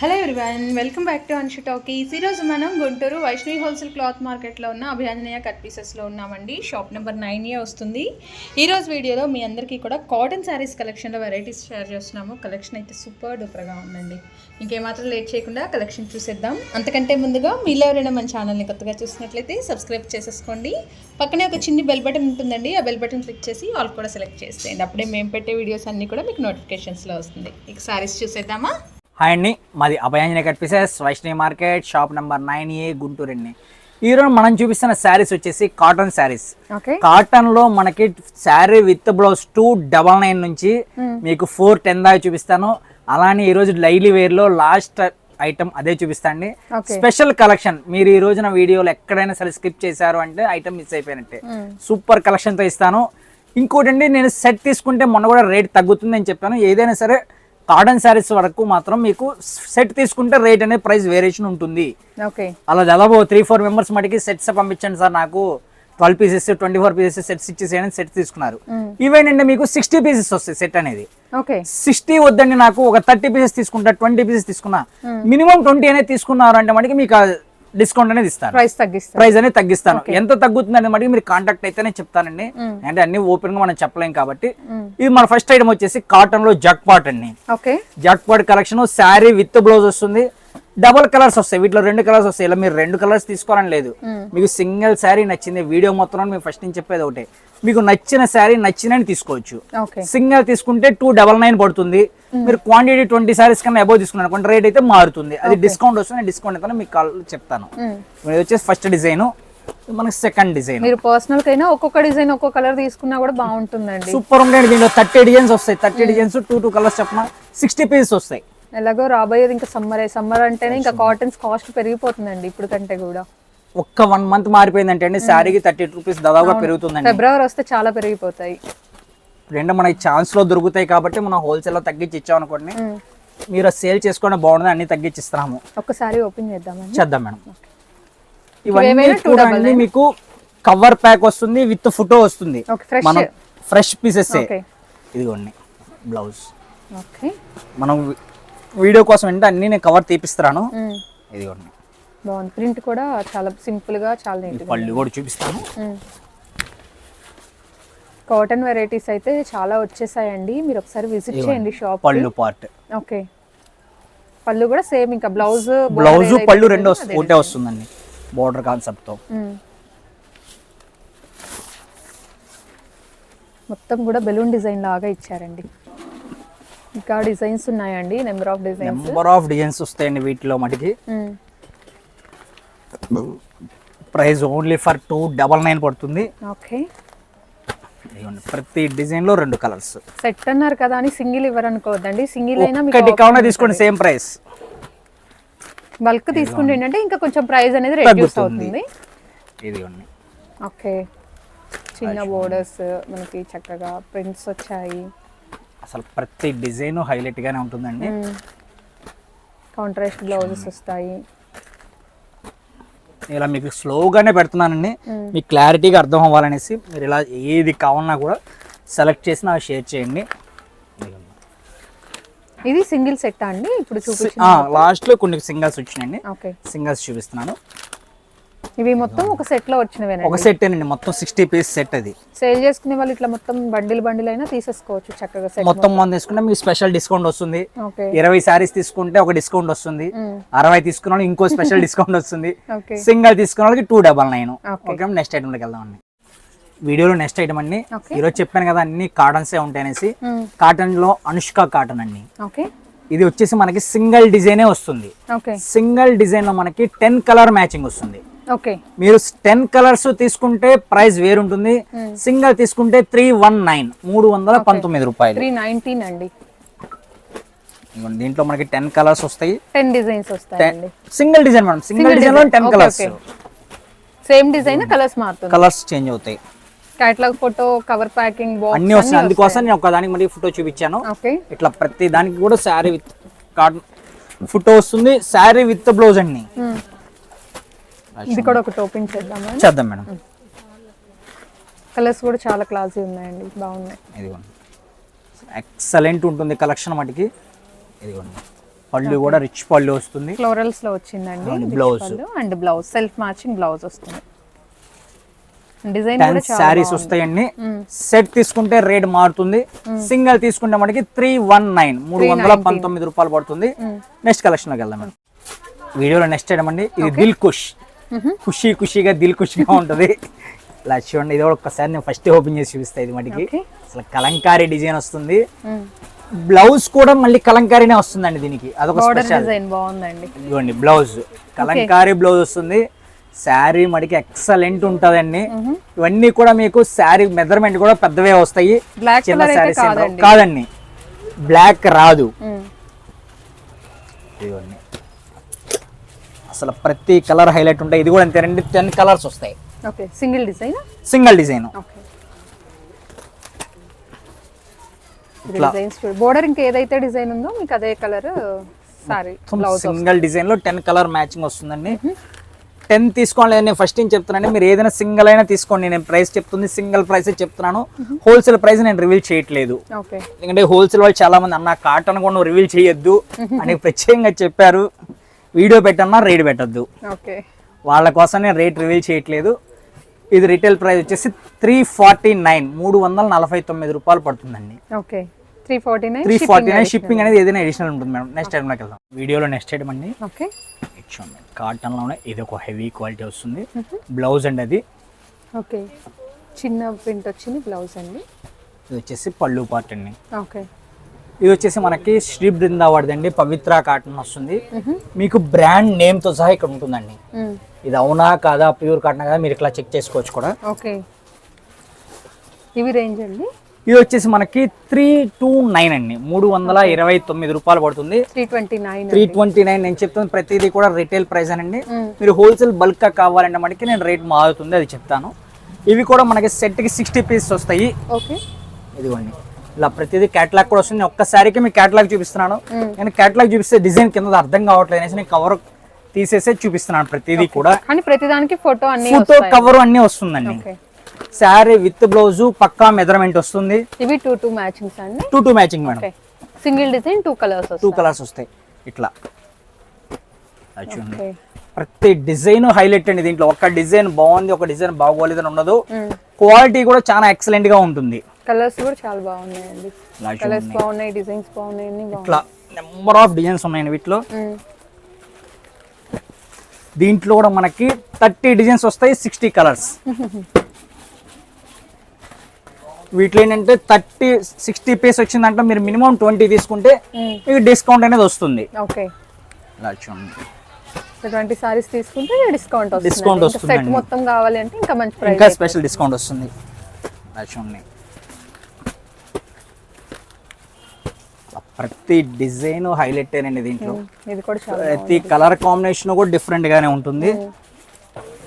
Hello everyone welcome back to Anshu talkies ఈరోజు మనం Guntur Vaishnavi wholesale cloth మార్కెట్లో ఉన్న అభియాంజనేయ కట్ పీసెస్లో ఉన్నామండి. షాప్ నెంబర్ నైన్ ఏ వస్తుంది. ఈరోజు వీడియోలో మీ అందరికీ కూడా కాటన్ శారీస్ కలెక్షన్లో వెరైటీస్ షేర్ చేస్తున్నాము. కలెక్షన్ అయితే సూపర్ డూపర్గా ఉందండి. ఇంకేమాత్రం లేట్ చేయకుండా కలెక్షన్ చూసేద్దాం. అంతకంటే ముందుగా మీలో ఎవరైనా మన ఛానల్ని కొత్తగా చూసినట్లయితే సబ్స్క్రైబ్ చేసేసుకోండి. పక్కనే ఒక చిన్ని బెల్ బటన్ ఉంటుందండి. ఆ బెల్ బటన్ క్లిక్ చేసి ఆల్ కూడా సెలెక్ట్ చేసేయండి. అప్పుడే మేము పెట్టే వీడియోస్ అన్నీ కూడా మీకు నోటిఫికేషన్స్లో వస్తుంది. ఇక శారీస్ చూసేద్దామా? హాయ్ అండి. మాది Abhayanjane cut pieces Vaishnavi market shop number nine A Guntur అండి. ఈరోజు మనం చూపిస్తున్న శారీస్ వచ్చేసి కాటన్ శారీస్. కాటన్లో మనకి sari with blouse two double nine నుంచి మీకు ఫోర్ టెన్ దాకా చూపిస్తాను. అలానే ఈ రోజు డైలీ వేర్లో లాస్ట్ ఐటమ్ అదే చూపిస్తాండి. Special collection. మీరు ఈ రోజున వీడియోలో ఎక్కడైనా సరే స్కిప్ చేశారు అంటే ఐటమ్ మిస్ అయిపోయినట్టే. సూపర్ కలెక్షన్తో ఇస్తాను. ఇంకోటి అండి నేను సెట్ తీసుకుంటే మొన్న కూడా రేట్ తగ్గుతుంది అని చెప్పాను. ఏదైనా సరే కాటన్ శారీస్ వరకు మాత్రం మీకు సెట్ తీసుకుంటే రేట్ అనేది ప్రైస్ వేరియేషన్ ఉంటుంది. అలా దాదాపు త్రీ ఫోర్ మెంబర్స్ మటుకి సెట్స్ పంపించండి సార్ నాకు. Twelve pieces twenty four pieces sets ఇచ్చేసేయని set తీసుకున్నారు ఇవేంటంటే మీకు సిక్స్టీ పీసెస్ వస్తాయి సెట్ అనేది. సిక్స్టీ వద్దండి నాకు ఒక థర్టీ పీసెస్ తీసుకుంటా ట్వంటీ పీసెస్ తీసుకున్నా. మినిమం ట్వంటీ అనేది తీసుకున్నారు అంటే మనకి మీకు డిస్కౌంట్ అనేది ఇస్తాను. ప్రైస్ అనేది తగ్గిస్తాను. ఎంత తగ్గుతుంది అనేది మటుకు మీరు కాంటాక్ట్ అయితేనే చెప్తానండి. అంటే అన్ని ఓపెన్గా మనం చెప్పలేం కాబట్టి. ఇది మన ఫస్ట్ ఐటమ్ వచ్చేసి కాటన్లో జక్ పాట్ అండి. Okay. Jackpot collection sari with blouse వస్తుంది. డబల్ కలర్స్ వస్తాయి. వీటిలో రెండు కలర్స్ వస్తాయి. ఇలా మీరు రెండు కలర్స్ తీసుకోవాలని లేదు. మీకు సింగిల్ శారీ నచ్చింది వీడియో మొత్తం మీకు ఫస్ట్ నుంచి చెప్పేది ఒకటే. మీకు నచ్చిన శారీ నచ్చినని తీసుకోవచ్చు. సింగిల్ తీసుకుంటే టూ డబల్ నైన్ పడుతుంది. మీరు క్వాంటిటీ ట్వంటీ సారీస్ కన్నా అబౌవ్ తీసుకున్నారు కొంత రేట్ అయితే మారుతుంది. అది డిస్కౌంట్ వస్తుంది డిస్కౌంట్ అయితే మీకు కాల్ చెప్తాను. ఇది వచ్చేసి ఫస్ట్ డిజైన్ మనకి సెకండ్ డిజైన్ మీరు పర్సనల్ కైనా ఒక్కొక్క డిజైన్ ఒక్కొక్క కలర్ తీసుకున్నా కూడా బాగుంటుందండి. సూపర్ ఉంటాయండి దీంట్లో. థర్టీ డిజైన్స్ వస్తాయి. Thirty designs two two colours చెప్పిన? సిక్స్టీ పీసెస్ వస్తాయి. ఎలాగో రాబోయేది ఇంకా సమ్మర్. సమ్మర్ అంటేనే ఇంకా కాటన్స్ కాస్ట్ పెరిగిపోతుందండి ఇప్పుడు కంటే కూడా. ఒక్క వన్ మంత్ మారిపోయిందంటే అండి శారీకి థర్టీ రూపీస్ దాదాపుగా పెరుగుతుందండి. ఫిబ్రవరి వస్తే చాలా పెరిగిపోతాయి. రెండు మనకి ఛాన్స్లో దొరుకుతాయి కాబట్టి మనం హోల్సేల్లో తగ్గించి ఇచ్చాం అనుకోండి మీరు సేల్ చేసుకోవడం బాగుంటుంది అన్ని తగ్గించి ఇస్తున్నాము. ఒక్కసారి ఓపెన్ చేద్దామండి చేద్దాం మేడం. ఇవన్నీ అన్ని మీకు కవర్ ప్యాక్ వస్తుంది విత్ ఫోటో వస్తుంది. మనం ఫ్రెష్ పీసెస్ ఇదిగోండి బ్లౌజ్ మనం వీడియో కోసం అంటే అన్ని నేను కవర్ తీపిస్తున్నాను. ఇదిగోండి. బాగుంది. ప్రింట్ కూడా చాలా సింపుల్గా చాలా నీట్ పళ్ళు కూడా చూపిస్తాను. కాటన్ వెరైటీస్ అయితే చాలా వచ్చేసాయండి. మీరు ఒకసారి విజిట్ చేయండి షాప్ పళ్ళు పార్ట్. ఓకే. పళ్ళు కూడా సేమ్ ఇంకా బ్లౌజ్ బ్లౌజ్ పళ్ళు రెండు ఒకటే వస్తుందండి. బోర్డర్ కాన్సెప్ట్తో. మొత్తం కూడా బెలూన్ డిజైన్ లాగా ఇచ్చారండి. ఇంకా డిజైన్స్ ఉన్నాయండి number of designs. Number of designs వస్తాయండి వీటిలో మటుకి. Price only for two double nine పడుతుంది. ఓకే. ప్రతి డిజైన్లో రెండు కలర్స్. సెట్ అన్నారు కదా అని సింగిల్ ఇవ్వరు అనుకోవద్దండి సింగిల్ అయినా ఒకటి కావున తీసుకోండి సేమ్ ప్రైస్ బల్క్ తీసుకుంటే ఏంటంటే ఇంకా కొంచెం ప్రైస్ అనేది రెడ్యూస్. అవుతుంది. ఇదిగోండి. ఓకే. చిన్న బోర్డర్స్ మనకి చక్కగా ప్రింట్స్ వచ్చాయి. అసలు ప్రతి డిజైన్ హైలైట్ గానే ఉంటుందండి. కాంట్రాస్ట్ బ్లౌజెస్ వస్తాయి. ఇలా మీకు స్లోగానే పెడుతున్నానండి. మీకు క్లారిటీగా అర్థం అవ్వాలనేసి మీరు ఇలా ఏది కావాలన్నా కూడా సెలెక్ట్ చేసి నాకు షేర్ చేయండి. ఇది సింగిల్ సెట్ అండి? ఇప్పుడు చూపించి ఆ, లాస్ట్లో కొన్ని సింగల్స్ వచ్చినాయండి. ఓకే. సింగల్స్ చూపిస్తున్నాను. ఇవి మొత్తం ఒక సెట్లో ఒక వచ్చినవేనండి సెట్ అండి మొత్తం సిక్స్టీ పీస్ సెట్ అది. సేల్ చేసుకునే వాళ్ళు ఇట్లా మొత్తం బండిల్ బండిల్ అయినా తీసేసుకోవచ్చు చక్కగా సెట్ మొత్తం మంది తీసుకుంటే మీకు స్పెషల్ డిస్కౌంట్ వస్తుంది. ఇరవై సారీస్ తీసుకుంటే ఒక డిస్కౌంట్ వస్తుంది. అరవై తీసుకున్న ఇంకో స్పెషల్ డిస్కౌంట్ వస్తుంది. సింగిల్ తీసుకున్న వాళ్ళకి two double nine. Okay. Next ఐటమ్లోకి వెళ్దామండి వీడియోలో నెక్స్ట్ ఐటమ్ అండి. ఈరోజు చెప్పాను కదా అన్ని కాటన్సే ఉంటాయి అనేసి కాటన్లో అనుష్క కాటన్ అండి. ఓకే. ఇది వచ్చేసి మనకి సింగిల్ డిజైనే వస్తుంది. సింగిల్ డిజైన్లో మనకి టెన్ కలర్ మ్యాచింగ్ వస్తుంది. మీరు టెన్ కలర్స్ తీసుకుంటే ప్రైస్ వేరుంటుంది. సింగిల్ తీసుకుంటే త్రీ వన్ నైన్ మూడు వందల పంతొమ్మిది రూపాయలు. త్రీ నైన్టీన్ అండి. దీంట్లో మనకి టెన్ కలర్స్ వస్తాయి. టెన్ డిజైన్స్ వస్తాయండి. సింగిల్ డిజైన్ మేడం సింగిల్ డిజైన్లో ten colours. Same design colours మారుతుంది. కలర్స్ చేంజ్ అవుతాయి. Catalogue photo cover packing box అన్ని వస్తాయి. అందుకోసం నేను ఒక దానికి మరి ఫోటో చూపించాను. ఓకే. ఇట్లా ప్రతి దానికి కూడా శారీ విత్ కాటన్ ఫోటో వస్తుంది. శారీ విత్ బ్లౌజ్ అండి. ఇది కూడా ఒకటి ఓపెన్ చేద్దామా? చేద్దాం మేడం. కలర్స్ కూడా చాలా క్లాసీ ఉన్నాయండి. బాగున్నాయి. ఇదిగోండి. ఎక్సలెంట్ ఉంటుంది కలెక్షన్ మటుకి. ఇదిగోండి. పళ్ళు కూడా రిచ్ పళ్ళు వస్తుంది. ఫ్లోరల్స్లో వచ్చిందండి. blouse. And blouse self matching blouse వస్తుంది. డిజైన్ శారీస్. వస్తాయండి. సెట్ తీసుకుంటే రేట్ మారుతుంది. సింగిల్ తీసుకుంటే మనకి త్రీ వన్ నైన్ మూడు వందల పంతొమ్మిది రూపాయలు పడుతుంది. నెక్స్ట్ కలెక్షన్లోకి వెళ్దాం మేడం. వీడియోలో నెక్స్ట్ ఐటమ్ అండి. ఇది దిల్ కుష్ ఖుషీ ఖుషీగా దిల్ ఖుషిగా ఉంటది. ఇలా చూడండి ఇది కూడా ఒక్కసారి నేను ఫస్ట్ ఓపెన్ చేసి చూపిస్తాను ఇది మటుకి. అసలు కలంకారీ డిజైన్ వస్తుంది. బ్లౌజ్ కూడా మళ్ళీ కలంకారీనే వస్తుందండి దీనికి. అదొక స్పెషల్ ఇదిగోండి బ్లౌజ్. కలంకారీ బ్లౌజ్ వస్తుంది. శారీ మడికి ఎక్సలెంట్ ఉంటదండి. ఇవన్నీ కూడా మీకు శారీ మెజర్మెంట్ కూడా పెద్దవే వస్తాయి. చిన్న శారీస్. కాదండి. బ్లాక్ రాదు. ఇదిగోండి. అసలు ప్రతి కలర్ హైలైట్ ఉంటాయి. ఇది కూడా అంతేనండి టెన్ కలర్స్ వస్తాయి. Okay single design single design. Border ఇంకా ఏదైతే డిజైన్ ఉందో మీకు అదే కలర్ సారీ సింగిల్ డిజైన్లో టెన్ కలర్ మ్యాచింగ్ వస్తుందండి. టెన్ తీసుకోండి. నేను ఫస్ట్ ఏం చెప్తున్నాను మీరు ఏదైనా సింగిల్ అయినా తీసుకోండి. నేను ప్రైస్ చెప్తుంది సింగిల్ ప్రైస్ చెప్తున్నాను. హోల్సేల్ ప్రైస్ నేను రివీల్ చేయట్లేదు. ఓకే. ఎందుకంటే హోల్సేల్ వాళ్ళు చాలా మంది అన్న కాటన్ కూడా రివీల్ చేయొద్దు అని ప్రత్యేకంగా చెప్పారు. వీడియో పెట్టన్నా రేట్ పెట్టద్దు. ఓకే. వాళ్ళ కోసం నేను రేట్ రివీల్ చేయట్లేదు. ఇది రిటైల్ ప్రైస్ వచ్చేసి త్రీ ఫార్టీ నైన్ మూడు వందల నలభై తొమ్మిది రూపాయలు పడుతుందండి. Okay. Three forty nine three forty nine shipping అనేది ఏదైనా అడిషనల్ ఉంటుంది మేడం. నెక్స్ట్ ఐటమ్లోకి వెళ్దాం. వీడియోలో నెక్స్ట్ ఐటమ్ అండి. ఓకే. కాటన్లోనే ఇది ఒక హెవీ క్వాలిటీ వస్తుంది. బ్లౌజ్ అండి అది. ఓకే. చిన్న ప్రింట్ వచ్చింది బ్లౌజ్ అండి. ఇది వచ్చేసి పళ్ళు పార్ట్ అండి. ఓకే. ఇది వచ్చేసి మనకి శ్రీ బృందావాడిది అండి పవిత్ర కాటన్ వస్తుంది. మీకు బ్రాండ్ నేమ్తో సహా ఇక్కడ ఉంటుందండి. ఇది అవునా కాదా ప్యూర్ కాటన్ కదా మీరు ఇట్లా చెక్ చేసుకోవచ్చు కూడా. ఓకే. ఇవి రేంజ్ అండి? ఇది వచ్చేసి మనకి త్రీ టూ నైన్ అండి. మూడు వందల ఇరవై తొమ్మిది రూపాయలు పడుతుంది. Three twenty nine three twenty nine నేను చెప్తాను ప్రతిదీ కూడా రిటైల్ ప్రైస్ అనండి. మీరు హోల్సేల్ బల్క్గా కావాలంటే మనకి నేను రేట్ మారుతుంది అది చెప్తాను. ఇవి కూడా మనకి set కి సిక్స్టీ పీసెస్ వస్తాయి. ఓకే. ఇదిగోండి. ఇలా ప్రతిదీ క్యాటలాగ్ కూడా వస్తుంది. ఒక్కసారికి మీకు క్యాటలాగ్ చూపిస్తున్నాను. నేను క్యాటలాగ్ చూపిస్తే డిజైన్ కింద అర్థం కావట్లేదు అనేసి నేను కవర్ తీసేసే చూపిస్తున్నాను ప్రతిదీ కూడా. కానీ ప్రతిదానికి ఫోటో అన్ని ఫోటో కవర్ అన్ని వస్తుందండి. శారీ విత్ బ్లౌజ్ పక్కా మెజర్మెంట్ వస్తుంది? ఇవి టూ టూ మ్యాచింగ్స్ అండి. Two two matching madam. Single design two colours two colours వస్తాయి. ఇట్లా. ప్రతి డిజైన్ హైలైట్ అండి దీంట్లో. ఒక డిజైన్ బాగుంది ఒక డిజైన్ బాగోలేదని ఉండదు. క్వాలిటీ కూడా చాలా ఎక్సలెంట్గా ఉంటుంది. కలర్స్ కూడా చాలా బాగున్నాయండి. కలర్స్ బాగున్నాయి డిజైన్స్ బాగున్నాయి అన్ని ఇట్లా నెంబర్ ఆఫ్ డిజైన్స్ ఉన్నాయండి వీటిలో. దీంట్లో కూడా మనకి థర్టీ డిజైన్స్ వస్తాయి సిక్స్టీ కలర్స్ వీటిలో ఏంటంటే థర్టీ సిక్స్టీ పీస్ వచ్చిందంటే మీరు మినిమం ట్వంటీ తీసుకుంటే మీకు డిస్కౌంట్ అనేది వస్తుంది. ఓకే. ట్వంటీ సారీస్ తీసుకుంటే డిస్కౌంట్ వస్తుంది సెట్ వస్తుందండి. మొత్తం కావాలి అంటే ఇంకా మంచి ఇంకా స్పెషల్ డిస్కౌంట్ వస్తుంది. చూడండి ప్రతి డిజైన్ హైలైట్ అండి దీంట్లో. ఇది కూడా చాలా ప్రతి కలర్ కాంబినేషన్ కూడా డిఫరెంట్ గానే ఉంటుంది.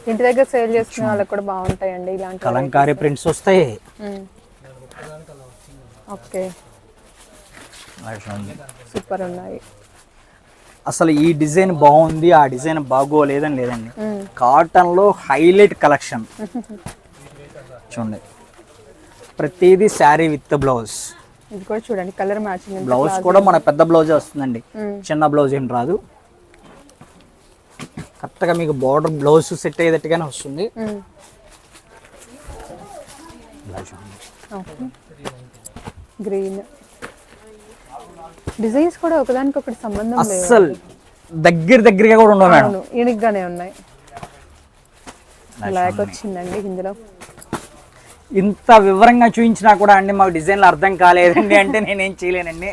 ఇంటి దగ్గర సేల్ చేసుకునే వాళ్ళకి కూడా బాగుంటాయండి ఇలాంటి కలంకారీ ప్రింట్స్ వస్తాయి. ఓకే. సూపర్ ఉన్నాయి. అసలు ఈ డిజైన్ బాగుంది ఆ డిజైన్ బాగోలేదని లేదండి. కాటన్లో హైలైట్ కలెక్షన్. చూడండి. ప్రతిదీ శారీ విత్ బ్లౌజ్. ఇది కూడా చూడండి కలర్ మ్యాచింగ్ బ్లౌజ్ కూడా మన పెద్ద బ్లౌజే వస్తుందండి. చిన్న బ్లౌజ్ ఏం రాదు. కరెక్ట్గా మీకు బార్డర్ బ్లౌజ్ సెట్ అయ్యేటట్టుగానే వస్తుంది. గ్రీన్ డిజైన్స్ కూడా ఒకదానికొకటి సంబంధం లేదు అస్సలు దగ్గర దగ్గరగా కూడా ఉండవు మేడం. అవును యూనిక్ గానే ఉన్నాయి. బ్లాక్. వచ్చిందండి ఇందులో. ఇంత వివరంగా చూపించినా కూడా అండి మాకు డిజైన్లు అర్థం కాలేదండి అంటే నేనేం చేయలేనండి.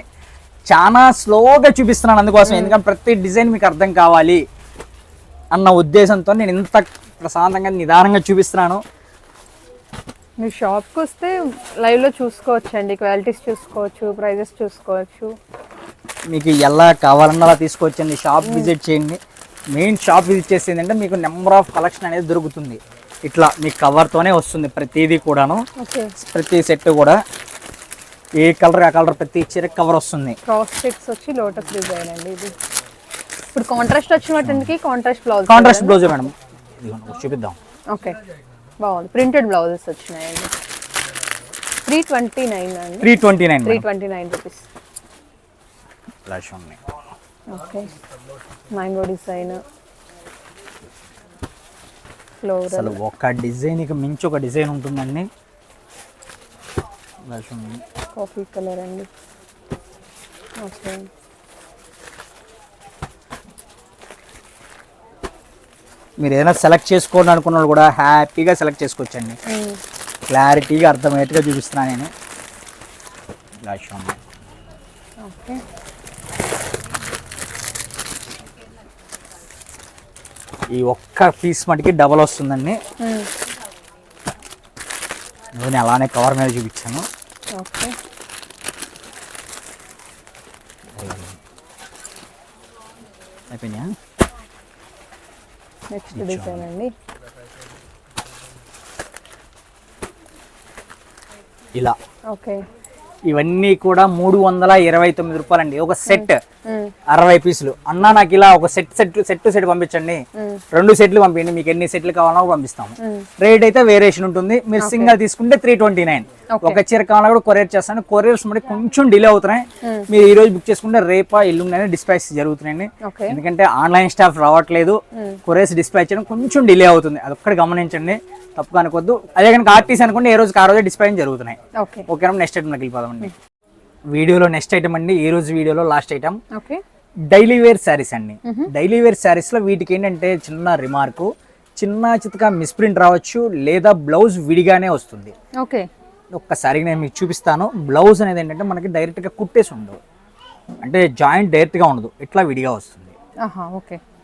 చాలా స్లోగా చూపిస్తున్నాను అందుకోసం ఎందుకంటే ప్రతి డిజైన్ మీకు అర్థం కావాలి అన్న ఉద్దేశంతో నేను ఇంత ప్రశాంతంగా నిదానంగా చూపిస్తున్నాను. మీరు షాప్కి వస్తే లైవ్లో చూసుకోవచ్చు అండి క్వాలిటీస్ చూసుకోవచ్చు ప్రైజెస్ చూసుకోవచ్చు. మీకు ఎలా కావాలన్నా అలా తీసుకొచ్చండి షాప్ విజిట్ చేయండి. మెయిన్ షాప్ విజిట్ చేసి ఏంటంటే మీకు నెంబర్ ఆఫ్ కలెక్షన్ అనేది దొరుకుతుంది. ఇట్లా మీకు కవర్తోనే వస్తుంది ప్రతిదీ కూడాను. ప్రతి సెట్ కూడా. ఏ కలర్ ఆ కలర్ ప్రతి చీర కవర్ వస్తుంది. క్రాస్ వచ్చి లోటస్ డిజైన్ అండి ఇది. ఇప్పుడు కాంట్రాస్ట్ వచ్చిన వాటికి contrast blouse contrast blouse madam? చూపిద్దాం. ఓకే. బాగుంది. ప్రింటెడ్ బ్లౌజెస్ వచ్చినాయండి. త్రీ ట్వంటీ నైన్ అండి. Three twenty nine three twenty nine rupees flash ఉన్నాయి ఓకే. మ్యాంగో డిజైన్ అసలు ఒక డిజైన్కి మించి ఒక డిజైన్ ఉంటుందండి. కాఫీ కలర్ అండి. ఓకే. మీరు ఏదైనా సెలెక్ట్ చేసుకోండి అనుకున్న వాళ్ళు కూడా హ్యాపీగా సెలెక్ట్ చేసుకోవచ్చండి. క్లారిటీగా అర్థమయ్యేట్టుగా చూపిస్తున్నాను నేను. ఓకే. ఈ ఒక్క పీస్ మటుకి డబల్ వస్తుందండి. నేను అలానే కవర్ మీద చూపించాను. ఓకే. అయిపోయినాయా నెక్స్ట్ డిజైన్ అండి. ఇలా. ఓకే. ఇవన్నీ కూడా మూడు వందల ఇరవై తొమ్మిది రూపాయలండి. ఒక సెట్. అరవై పీసులు. అన్నా నాకు ఇలా ఒక సెట్ సెట్ సెట్ సెట్ పంపించండి. రెండు సెట్లు పంపించండి. మీకు ఎన్ని సెట్లు కావాలన్నా కూడా పంపిస్తాము. రేట్ అయితే వేరియేషన్ ఉంటుంది. మీరు సింగల్ తీసుకుంటే త్రీ ట్వంటీ నైన్ ఒక చీర కావాలన్నా కూడా కొరియర్ చేస్తాను. కొరియర్స్ మరి కొంచెం డిలే అవుతున్నాయి. మీరు ఈ రోజు బుక్ చేసుకుంటే రేపా ఎల్లుండి డిస్పాచ్ జరుగుతున్నాయండి. ఎందుకంటే ఆన్లైన్ స్టాఫ్ రావట్లేదు. కొరియర్స్ డిస్పాచ్ చేయడం కొంచెం డిలే అవుతుంది. అది ఒక్కటి గమనించండి. తప్పు అనుకోవద్దు అదే కనుక ఆర్టీసీ అనుకుంటే ఏ రోజుకి ఆ రోజే డిస్పాచ్ జరుగుతున్నాయి. ఓకే. ఓకే నెక్స్ట్ ఐటమ్ వెళ్ళిపోదామండి వీడియోలో నెక్స్ట్ ఐటమ్ అండి ఈ రోజు వీడియోలో last item daily wear saris అండి. డైలీ వేర్ శారీస్లో వీటికి ఏంటంటే చిన్న రిమార్కు చిన్న చితక మిస్ప్రింట్ రావచ్చు లేదా బ్లౌజ్ విడిగానే వస్తుంది. ఓకే. ఒక్కసారి నేను మీకు చూపిస్తాను. బ్లౌజ్ అనేది ఏంటంటే మనకి డైరెక్ట్గా కుట్టేసి ఉండదు. అంటే జాయింట్ డైరెక్ట్గా ఉండదు. ఇట్లా విడిగా వస్తుంది.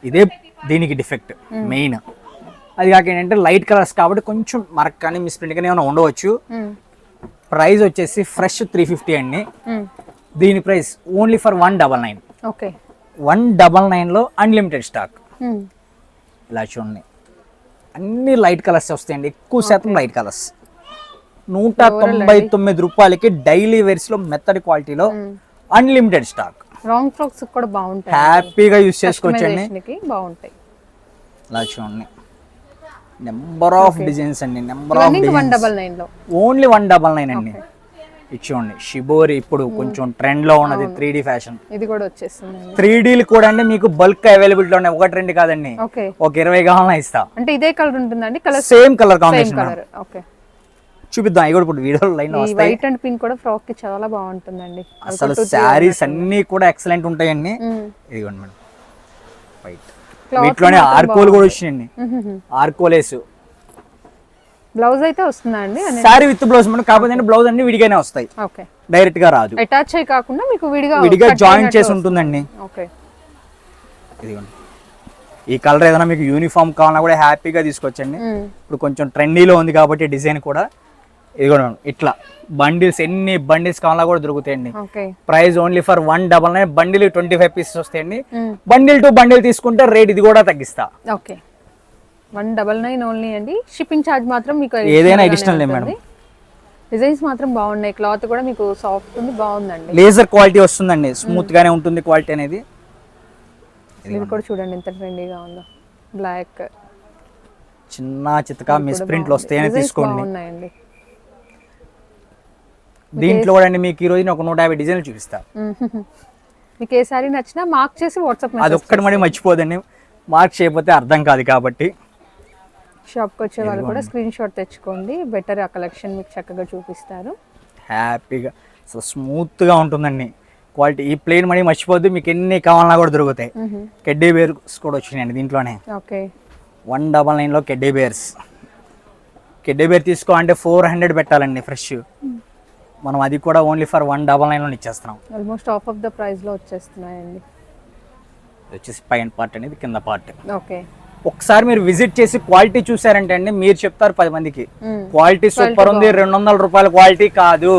ఇదే దీనికి డిఫెక్ట్ మెయిన్ అది కాక ఏంటంటే లైట్ కలర్స్ కాబట్టి కొంచెం మరక్ కానీ మిస్ప్రింట్ కానీ ఏమైనా ఉండవచ్చు. ప్రైస్ వచ్చేసి ఫ్రెష్ త్రీ ఫిఫ్టీ అండి. దీని price only for one double nine okay. One double నైన్లో అన్లిమిటెడ్ స్టాక్ ఇలా చూడండి. అన్ని లైట్ కలర్స్ వస్తాయండి. ఎక్కువ శాతం లైట్ కలర్స్ నూట తొంభై తొమ్మిది రూపాయలకి డైలీ వేర్స్లో మెత్తడి క్వాలిటీలో అన్లిమిటెడ్ స్టాక్ లాంగ్ ఫ్రాక్స్ కూడా బాగుంటాయి. హ్యాపీగా యూస్ చేసుకోవచ్చండి. బాగుంటాయి. ఇలా చూడండి. నెంబర్ ఆఫ్ డిజైన్స్ అండి number of designs only one double nine అండి. ఇది చూడండి షిబోరి ఇప్పుడు కొంచెం ట్రెండ్లో ఉన్నది త్రీ డి ఫ్యాషన్ ఇది కూడా వచ్చేస్తుంది త్రీ డీలు కూడా అండి మీకు బల్క్ అవైలబిలిటీ ఉన్నాయి. ఒకటి రెండు కాదండి. ఓకే ఒక ఇరవై కావాలన్నా ఇస్తా. అంటే ఇదే కలర్ ఉంటుందండి colour same colour combination okay చూపిద్దాం అవి కూడా ఇప్పుడు వీడియో లైన్ వస్తాయి. వైట్ అండ్ పింక్ కూడా ఫ్రాక్కి చాలా బాగుంటుందండి. అసలు శారీస్ అన్ని కూడా ఎక్సలెంట్ ఉంటాయండి. మ్మ్. ఇదిగోండి మేడం వీటిలోనే ఆర్కోలు కూడా వచ్చినాయండి. ఆర్కోలేసు. బ్లౌజ్ అయితే వస్తుందా అండి? శారీ విత్ బ్లౌజ్ మనం కాకపోతే బ్లౌజ్ అన్ని విడిగానే వస్తాయి. డైరెక్ట్గా రాదు. అటాచ్ అయి కాకుండా మీకు విడిగా విడిగా జాయిన్ చేసి. ఉంటుందండి. ఓకే. ఇదిగోండి. ఈ కలర్ ఏదైనా మీకు యూనిఫామ్ కావాలన్నా కూడా హ్యాపీగా తీసుకొచ్చండి. ఇప్పుడు కొంచెం ట్రెండీలో ఉంది కాబట్టి డిజైన్ కూడా ఇదిగోండి ఇట్లా. బండిల్స్ ఎన్ని బండిల్స్ కావాలన్నా కూడా దొరుకుతాయండి. Price only for one double nine bundle twenty five pieces వస్తాయండి. బండిల్ టు బండిల్ తీసుకుంటే రేట్ ఇది కూడా తగ్గిస్తా. Okay. One double nine only అండి. షిప్పింగ్ ఛార్జ్ మాత్రం మీకు ఏదైనా additional additional గానే లే ఉంటుంది. డిజైన్స్ మాత్రం బాగున్నాయి. క్లాత్ కూడా మీకు సాఫ్ట్ ఉంది బాగుందండి. లేజర్ క్వాలిటీ వస్తుందండి. స్మూత్ గానే ఉంటుంది క్వాలిటీ అనేది. ఇది కూడా చూడండి ఎంత ట్రెండీగా ఉందో. బ్లాక్ చిన్న చితక మిస్ ప్రింట్లు వస్తాయని తీసుకోండి. బాగున్నాయండి. దీంట్లో కూడా మీకు ఈ రోజు ఒక నూట యాభై డిజైన్లు చూపిస్తా. మీకు ఏ సారీ నచ్చినా మార్క్ చేసి వాట్సాప్ అది ఒక్కటి మరి మర్చిపోదండి. మార్క్ చేయకపోతే అర్థం కాదు కాబట్టి. షాప్కి వచ్చే వాళ్ళు కూడా స్క్రీన్ షాట్ తెచ్చుకోండి. బెటర్ ఆ కలెక్షన్ మీకు చక్కగా చూపిస్తారు. హ్యాపీగా అసలు స్మూత్గా ఉంటుందండి. క్వాలిటీ ఈ ప్లేన్ మనీ మర్చిపోద్దు. మీకు ఎన్ని కావాలన్నా కూడా దొరుకుతాయి. కెడ్డీ బేర్స్ కూడా వచ్చినాయండి దీంట్లోనే. ఓకే. వన్ డబల్ నైన్లో కెడ్డీ బేర్స్ కెడ్డీ బేర్ తీసుకోవాలంటే ఫోర్ హండ్రెడ్ పెట్టాలండి ఫ్రెష్ మనం అది కూడా ఓన్లీ ఫర్ వన్ డబల్ నైన్లో ఇచ్చేస్తున్నాం. ఆల్మోస్ట్ ఆఫ్ ఆఫ్ ద ప్రైస్లో వచ్చేస్తున్నాయండి. వచ్చేసి పైన పార్ట్ అనేది కింద పార్ట్ ఓకే ఒకసారి మీరు విజిట్ చేసి క్వాలిటీ చూసారంటే అండి మీరు చెప్తారు పది మందికి. క్వాలిటీ సూపర్ ఉంది రెండు వందల రూపాయల క్వాలిటీ కాదు.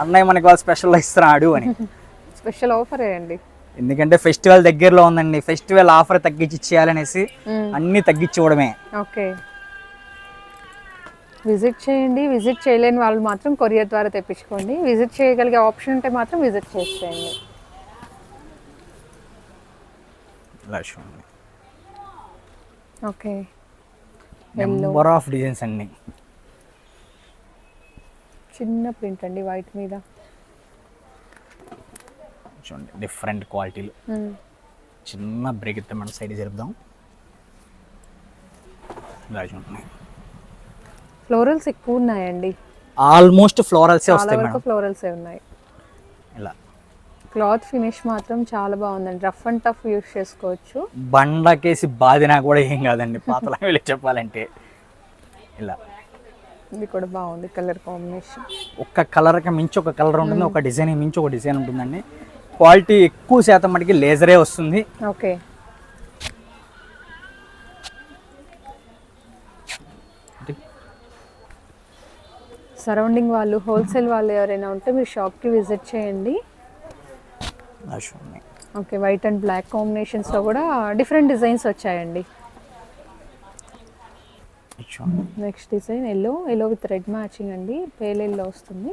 అన్నయ్య మనకి వాళ్ళు స్పెషల్ ఇస్తున్నాడు అని. స్పెషల్ ఆఫరే అండి. ఎందుకంటే ఫెస్టివల్ దగ్గరలో ఉందండి ఫెస్టివల్ ఆఫర్ తగ్గించి ఇచ్చేయాలనేసి మ్మ్. అన్ని తగ్గించుకోవడమే ఓకే విజిట్ చేయండి. విజిట్ చేయలేని వాళ్ళు మాత్రం కొరియర్ ద్వారా తెప్పించుకోండి. విజిట్ చేయగలిగే ఆప్షన్ ఉంటే మాత్రం విజిట్ చేసేయండి. ఓకే. నెంబర్ ఆఫ్ డిజైన్స్ అన్ని. చిన్న ప్రింట్ అండి వైట్ మీద. చూడండి డిఫరెంట్ క్వాలిటీలు మ్మ్. చిన్న బ్రేక్ ఇద్దాం మేడం సైడ్ జరుపుదాం ఇలా చూడండి. ఫ్లోరల్స్ ఎక్కువ ఉన్నాయండి. ఆల్మోస్ట్ ఫ్లోరల్సే వస్తాయి మేడం. ఫ్లోరల్స్ ఉన్నాయి. ఇలా. క్లాత్ ఫినిష్ మాత్రం చాలా బాగుందండి. రఫ్ అండ్ టఫ్ యూస్ చేసుకోవచ్చు. బండకేసి బాదినా కూడా ఏం కాదండి. పాతలా వెళ్ళి చెప్పాలంటే. ఇలా. ఇది కూడా బాగుంది కలర్ కాంబినేషన్. ఒక్క కలర్కి మించి ఒక కలర్ ఉంటుంది ఒక డిజైన్ మించి ఒక డిజైన్ ఉంటుందండి. క్వాలిటీ ఎక్కువ శాతం మటుకి లేజరే వస్తుంది. ఓకే. సరౌండింగ్ వాళ్ళు హోల్సేల్ వాళ్ళు ఎవరైనా ఉంటే మీరు షాప్కి విజిట్ చేయండి. ఓకే వైట్ అండ్ బ్లాక్ కాంబినేషన్స్లో కూడా డిఫరెంట్ డిజైన్స్ వచ్చాయండి. Next design yellow yellow with red matching అండి పేల్ ఎల్లో వస్తుంది.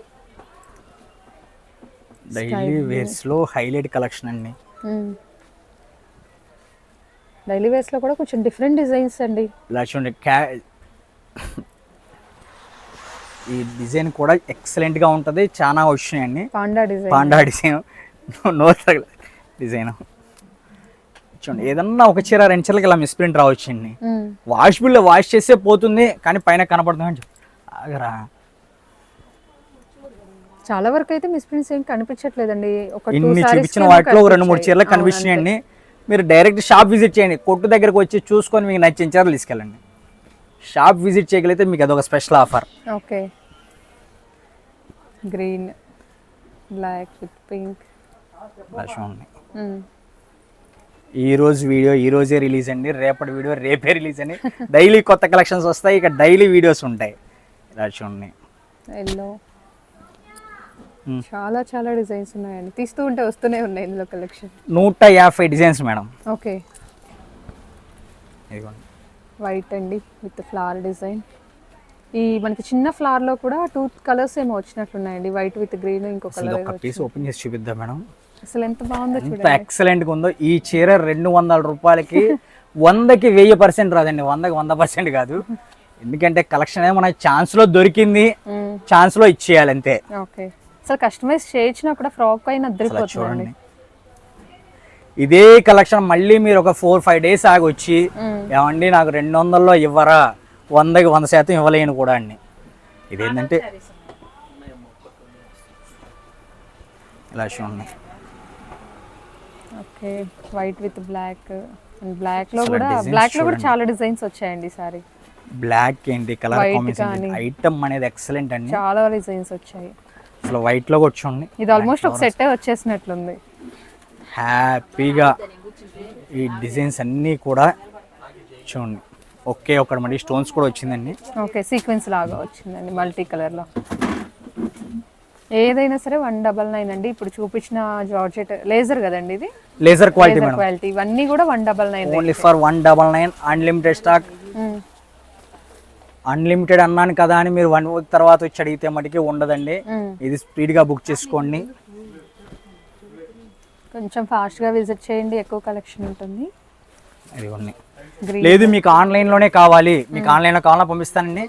డైలీ వేర్స్లో హైలైట్ కలెక్షన్ అండి. డైలీ వేస్లో కూడా కొంచెం డిఫరెంట్ డిజైన్స్ అండి. ఇలా చూడండి ఈ డిజైన్ కూడా ఎక్సలెంట్గా ఉంటుంది. చాలా వచ్చినాయండి. Panda design. Panda design. No design. చూడండి ఏదన్నా ఒక చీర రెండు చీరలకి ఇలా మిస్ప్రింట్ రావచ్చండి. వాష్ బిల్లో వాష్ చేస్తే పోతుంది కానీ పైన కనపడుతుంది అని చెప్పి ఆగరా. చాలా వరకు అయితే మిస్ప్రింట్స్ ఏం కనిపించట్లేదండి. ఇన్ని చూపించిన వాటిలో రెండు మూడు. చీరలు అవును, కనిపిస్తున్నాయండి మీరు డైరెక్ట్ షాప్ విజిట్ చేయండి. కొట్టు దగ్గరకు వచ్చి చూసుకొని మీకు నచ్చిన చీరలు తీసుకెళ్ళండి. షాప్ విజిట్ చేయగలిగితే మీకు అదొక special offer. Okay. Green black with pink. ఈ రోజు వీడియో ఈ రోజే రిలీజ్ అండి. రేపటి వీడియో రేపే రిలీజ్ అండి. డైలీ కొత్త కలెక్షన్స్ వస్తాయి. ఇక డైలీ వీడియోస్ ఉంటాయి. ఇలా చూడండి ఎల్లో. చాలా చాలా డిజైన్స్ ఉన్నాయండి. తీస్తూ ఉంటే వస్తూనే ఉన్నాయి ఇందులో కలెక్షన్. నూట యాభై డిజైన్స్ మేడం. ఓకే. ఇదిగోండి. వైట్ అండి విత్ ఫ్లవర్ డిజైన్. ఈ మనకి చిన్న ఫ్లవర్లో కూడా టూ కలర్స్ ఏమో వచ్చినట్లున్నాయండి. వైట్ విత్ గ్రీన్ ఇంకో కలర్ ఒక పీస్ ఓపెన్ చేసి చూపిద్దాం మేడం. అసలు ఎంత బాగుందో చూడండి. ఎక్సలెంట్గా ఉందో. ఈ చీర రెండు వందల రూపాయలకి వందకి వెయ్యి పర్సెంట్ రాదండి. వందకి వంద పర్సెంట్ కాదు. ఎందుకంటే కలెక్షన్ అనేది మన ఛాన్స్లో దొరికింది. మ్మ్. ఛాన్స్లో ఇచ్చేయాలి అంతే. ఓకే. అసలు కస్టమైజ్ చేయించినా కూడా ఫ్రాక్ అయినా చూడండి. ఇదే కలెక్షన్ మళ్ళీ మీరు ఒక ఫోర్ ఫైవ్ డేస్ ఆగి వచ్చి. ఏమండి నాకు రెండు వందల్లో ఇవ్వరా? వందకి వంద శాతం ఇవ్వలేను కూడా అండి. ఇదేంటంటే ఇలా చూడండి. Okay white with black. And బ్లాక్లో కూడా బ్లాక్లో కూడా. చాలా డిజైన్స్ వచ్చాయండి సారీ. బ్లాక్ ఏంటి కలర్ కాంబినేషన్. ఐటమ్ అనేది ఎక్సలెంట్ అండి. చాలా డిజైన్స్ వచ్చాయి. అసలు వైట్లో కూడా చూడండి. ఇది ఆల్మోస్ట్ ఒక సెట్ వచ్చేసినట్లుంది. హ్యాపీగా ఈ డిజైన్స్ అన్నీ కూడా చూడండి. ఒకే ఒకటి మళ్ళీ స్టోన్స్ కూడా వచ్చిందండి. ఓకే సీక్వెన్స్ లాగా వచ్చిందండి మల్టీ కలర్లో ఏదైనా సరే వన్ డబల్ నైన్ అండి. ఇప్పుడు చూపించిన జార్జెట్ లేజర్ కదండి ఇది? Laser quality quality. ఇవన్నీ కూడా one double nine only for one double nine unlimited stock unlimited అన్నాను కదా అని మీరు వన్ వీక్ తర్వాత వచ్చి అడిగితే మటుకి ఉండదండి. ఇది స్పీడ్గా బుక్ చేసుకోండి. కొంచెం ఫాస్ట్గా విజిట్ చేయండి ఎక్కువ కలెక్షన్ ఉంటుంది. గ్రీన్ లేదు మీకు ఆన్లైన్లోనే కావాలి. మీకు ఆన్లైన్లో కావాలన్నా పంపిస్తానండి.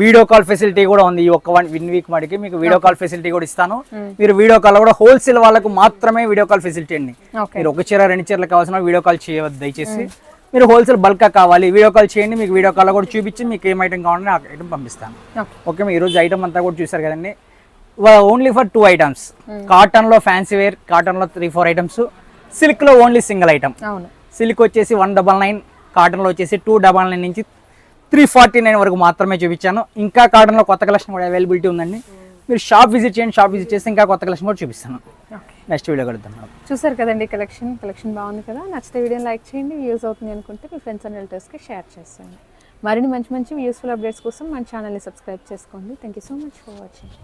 వీడియో కాల్ ఫెసిలిటీ కూడా ఉంది ఈ ఒక్క వన్ విన్ వీక్ మటుకి. మీకు వీడియో కాల్ ఫెసిలిటీ కూడా ఇస్తాను. మీరు వీడియో కాల్ కూడా హోల్సేల్ వాళ్ళకు మాత్రమే వీడియో కాల్ ఫెసిలిటీ అండి. మీరు ఒక చీర రెండు చీరలు కావాల్సిన వీడియో కాల్ చేయవద్దు దయచేసి. మీరు హోల్సేల్ బల్క్గా కావాలి. వీడియో కాల్ చేయండి మీకు వీడియో కాల్ కూడా చూపించి మీకు ఏం ఐటమ్ కావాలని ఆ ఐటమ్ పంపిస్తాను. ఓకే ఓకే మీ ఈరోజు ఐటమ్ అంతా కూడా చూసారు కదండి. ఓన్లీ ఫర్ టూ ఐటమ్స్ కాటన్లో ఫ్యాన్సీ వేర్ కాటన్లో త్రీ ఫోర్ ఐటమ్స్ సిల్క్లో ఓన్లీ సింగిల్ ఐటమ్ అవును. సిల్క్ వచ్చేసి వన్ డబల్ నైన్ కాటన్లో వచ్చేసి టూ డబల్ నైన్ నుంచి త్రీ ఫార్టీ నైన్ వరకు మాత్రమే చూపించాను. ఇంకా కాటన్లో కొత్త కలెక్షన్ కూడా అవైలబిలిటీ ఉందండి. మీరు షాప్ విజిట్ చేయండి షాప్ విజిట్ చేస్తే ఇంకా కొత్త కలెక్షన్ కూడా చూపిస్తాను. నెక్స్ట్ వీడియో కలుద్దాం. చూసారు కదండి కలెక్షన్ కలెక్షన్ బాగుంది కదా? నచ్చితే వీడియోని లైక్ చేయండి. యూస్ అవుతుంది అనుకుంటే మీ ఫ్రెండ్స్ అండ్ రిలేటివ్స్కి షేర్ చేస్తాను మరిన్ని మంచి మంచి యూస్ఫుల్ అప్డేట్స్ కోసం మన ఛానల్ని సబ్స్క్రైబ్ చేసుకోండి. Thank you so much for watching